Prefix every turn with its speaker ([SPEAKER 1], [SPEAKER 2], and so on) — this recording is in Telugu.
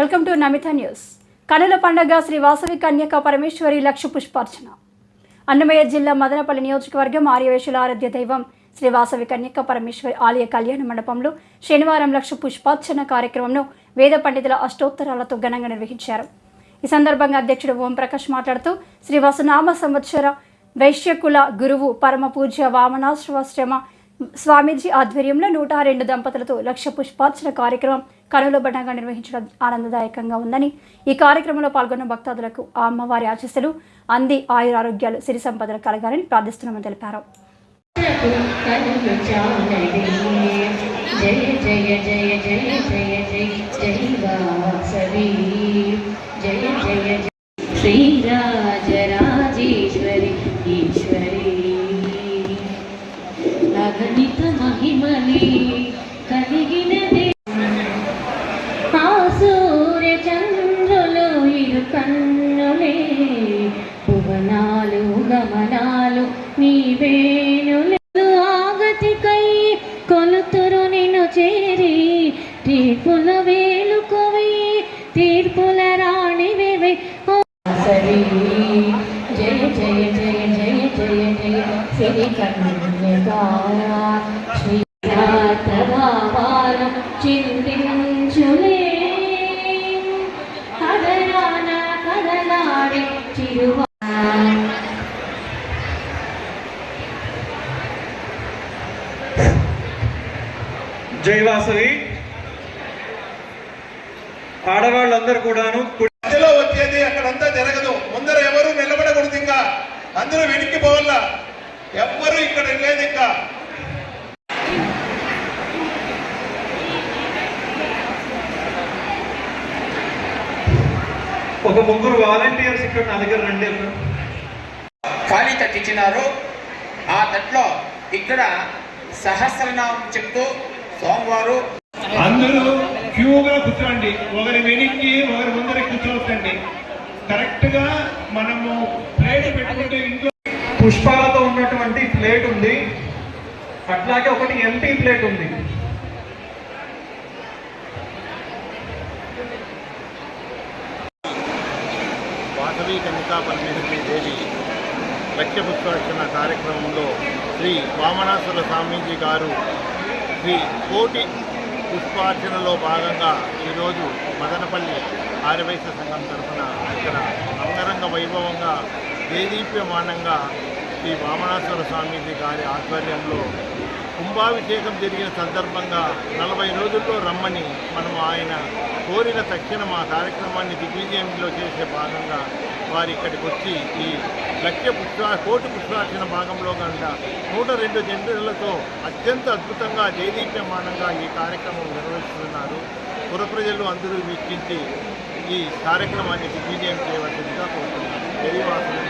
[SPEAKER 1] Welcome to Namitha news. కనుల పండగ శ్రీ వాసవి కన్యక పరమేశ్వరి లక్ష పుష్పార్చన. అన్నమయ్య జిల్లా మదనపల్లి నియోజకవర్గం ఆర్యవేశుల ఆరాధ్య దైవం శ్రీ వాసవి కన్యక పరమేశ్వరి ఆలయ కళ్యాణ మండపంలో శనివారం లక్ష పుష్పార్చన కార్యక్రమంను వేద పండితుల అష్టోత్తరాలతో ఘనంగా నిర్వహించారు. ఈ సందర్భంగా అధ్యక్షుడు ఓంప్రకాష్ మాట్లాడుతూ శ్రీ వసునామ సంవత్సర వైశ్యకుల గురువు పరమ పూజ్య వామనాశ్రమ స్వామీజీ ఆధ్వర్యంలో నూట రెండు దంపతులతో లక్ష పుష్పార్చన కార్యక్రమం కనులబడ్డంగా నిర్వహించడం ఆనందదాయకంగా ఉందని ఈ కార్యక్రమంలో పాల్గొన్న భక్తాదులకు ఆ అమ్మవారి ఆశస్సులు అంది ఆయురారోగ్యాలు సిరి సంపదలు కలగాలని ప్రార్థిస్తున్నామని తెలిపారు
[SPEAKER 2] జయ జయ జయ జయ జయ జయ జయ గమనాలు గమనాలు నీవేను ఆగతికై కొలుతురు నిన్ను చేరి తీర్పుల వేలుకోవి తీర్పుల రాణివే సరి జయ జయ జయ జయ జయ జయ శ్రీ కన్యగా శ్రీరాతభావాల చింతించులే. కదలాన కదలాడే చిరువా
[SPEAKER 3] జై వాసవి ఆడవాళ్ళందరూ కూడాను కుడి-
[SPEAKER 4] మధ్యలో వచ్చేది అక్కడంతా జరగదు. ముందర ఎవరు నిలబడకూడదు ఇంకా. అందరూ వెనక్కి పోవాల? ఎవ్వరు ఇక్కడ లేదు ఇంకా.
[SPEAKER 3] ఒక ముగ్గురు వాలంటీర్స్ ఇక్కడ నా దగ్గర రండి
[SPEAKER 5] ఖాళీ తట్టు ఇచ్చినారు ఆ తట్లో ఇక్కడ సహస్రనామం చెప్తూ సోమవారు
[SPEAKER 6] అందరూ క్యూగా కూర్చోండి. ఒకరి వెనక్కి ఒకరి ముందర కూర్చోవద్దండి కరెక్ట్గా మనము ప్లేట్ పెట్టుకుంటే ఇంట్లో
[SPEAKER 3] పుష్పాలతో ఉన్నటువంటి ప్లేట్ ఉంది. అట్లాగే ఒకటి ఎంటీ ప్లేట్ ఉంది.
[SPEAKER 7] వాసవి కన్యకా పరమేశ్వరి దేవి లక్ష్య పుష్పార్చన కార్యక్రమంలో శ్రీ వామనాసుర స్వామీజీ గారు శ్రీ కోటి పుష్పార్చనలో భాగంగా ఈరోజు మదనపల్లి ఆర్యవైశ్య సంఘం తరఫున ఇక్కడ అంగరంగ వైభవంగా దేదీప్యమానంగా శ్రీ వామనాశ్వర స్వామీజీ గారి ఆధ్వర్యంలో కుంభాభిషేకం జరిగిన సందర్భంగా నలభై రోజుల్లో రమ్మని మనం ఆయన కోరిన తక్షణం ఆ కార్యక్రమాన్ని దిగ్విజయంలో చేసే భాగంగా వారు ఇక్కడికి వచ్చి ఈ లక్ష్య పుష్ప కోటి పుష్పార్చన భాగంలో కనుక నూట రెండు జంతువులతో అత్యంత అద్భుతంగా దేదీప్యమానంగా ఈ కార్యక్రమం నిర్వహిస్తున్నారు. పుర ప్రజలు అందరూ వీక్షించి ఈ కార్యక్రమాన్ని విజయం చేయవలసిందిగా కోరుతున్నారు జై వాసవి